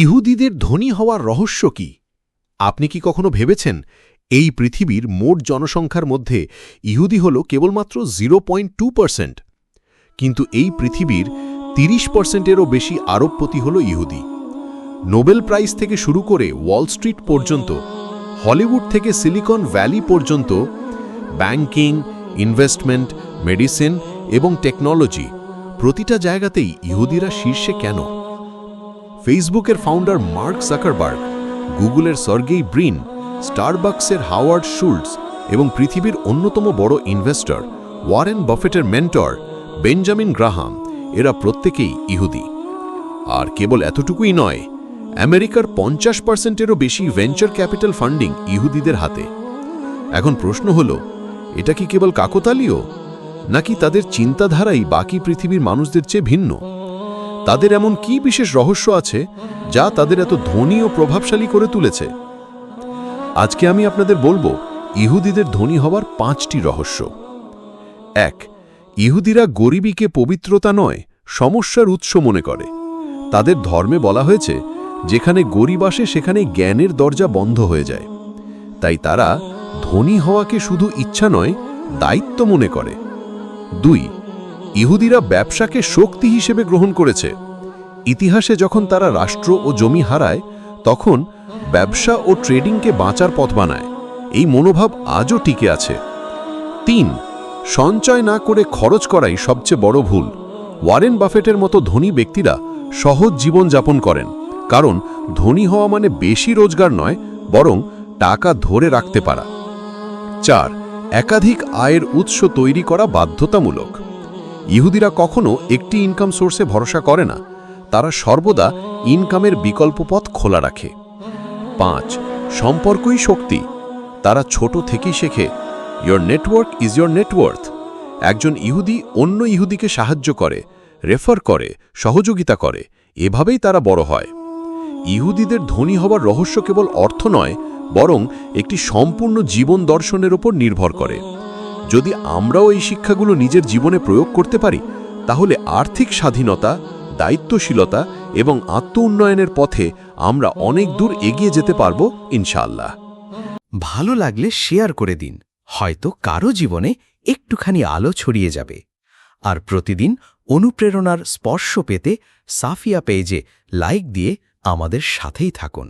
ইহুদিদের ধনী হওয়ার রহস্য কি? আপনি কি কখনো ভেবেছেন এই পৃথিবীর মোট জনসংখ্যার মধ্যে ইহুদি হল কেবলমাত্র জিরো পয়েন্ট টু পার্সেন্ট? কিন্তু এই পৃথিবীর তিরিশ পার্সেন্টেরও বেশি আরবপতি হল ইহুদি। নোবেল প্রাইজ থেকে শুরু করে ওয়াল স্ট্রিট পর্যন্ত, হলিউড থেকে সিলিকন ভ্যালি পর্যন্ত, ব্যাংকিং, ইনভেস্টমেন্ট, মেডিসিন এবং টেকনোলজি প্রতিটা জায়গাতেই ইহুদিরা শীর্ষে কেন? ফেসবুকের ফাউন্ডার মার্ক জাকারবার্গ গুগলের সর্গেই ব্রিন স্টারবাক্সের হাওয়ার্ড শুল্টস এবং পৃথিবীর অন্যতম বড় ইনভেস্টর ওয়ারেন বাফেটের মেন্টর বেঞ্জামিন গ্রাহাম এরা প্রত্যেকেই ইহুদি। আর কেবল এতটুকুই নয়, আমেরিকার পঞ্চাশ পার্সেন্টেরও বেশি ভেঞ্চার ক্যাপিটাল ফান্ডিং ইহুদিদের হাতে। এখন প্রশ্ন হল, এটা কি কেবল কাকতালীয়? নাকি তাদের চিন্তাধারাই বাকি পৃথিবীর মানুষদের চেয়ে ভিন্ন? তাদের এমন কি বিশেষ রহস্য আছে যা তাদের এত ধনী ও প্রভাবশালী করে তুলেছে? আজকে আমি আপনাদের বলব, ইহুদিদের ধনী হওয়ার পাঁচটি রহস্য। এক, ইহুদিরা গরিবীকে পবিত্রতা নয়, সমস্যার উৎস মনে করে। তাদের ধর্মে বলা হয়েছে, যেখানে গরিব আসে সেখানে জ্ঞানের দরজা বন্ধ হয়ে যায়। তাই তারা ধনী হওয়াকে শুধু ইচ্ছা নয়, দায়িত্ব মনে করে। দুই ইহুদিরা ব্যবসাকে শক্তি হিসেবে গ্রহণ করেছে। ইতিহাসে যখন তারা রাষ্ট্র ও জমি হারায়, তখন ব্যবসা ও ট্রেডিংকে বাঁচার পথ বানায়। এই মনোভাব আজও টিকে আছে। তিন, সঞ্চয় না করে খরচ করাই সবচেয়ে বড় ভুল। ওয়ারেন বাফেটের মতো ধনী ব্যক্তিরা সহজ জীবন যাপন করেন, কারণ ধনী হওয়া মানে বেশি রোজগার নয়, বরং টাকা ধরে রাখতে পারা। চার, একাধিক আয়ের উৎস তৈরি করা বাধ্যতামূলক। ইহুদিরা কখনো একটি ইনকাম সোর্সে ভরসা করে না। তারা সর্বদা ইনকামের বিকল্প পথ খোলা রাখে। পাঁচ, সম্পর্কই শক্তি। তারা ছোট থেকেই শেখে your network is your net worth একজন ইহুদি অন্য ইহুদিকে সাহায্য করে রেফার করে, সহযোগিতা করে। এভাবেই তারা বড় হয়। ইহুদিদের ধনী হবার রহস্য কেবল অর্থ নয়, বরং একটি সম্পূর্ণ জীবন দর্শনের ওপর নির্ভর করে। যদি আমরাও এই শিক্ষাগুলো নিজের জীবনে প্রয়োগ করতে পারি, তাহলে আর্থিক স্বাধীনতা, দায়িত্বশীলতা এবং আত্ম উন্নয়নের পথে আমরা অনেক দূর এগিয়ে যেতে পারব ইনশাল্লাহ ভালো লাগলে শেয়ার করে দিন, হয়তো কারও জীবনে একটুখানি আলো ছড়িয়ে যাবে। আর প্রতিদিন অনুপ্রেরণার স্পর্শ পেতে সাফিয়া পেজে লাইক দিয়ে আমাদের সাথেই থাকুন।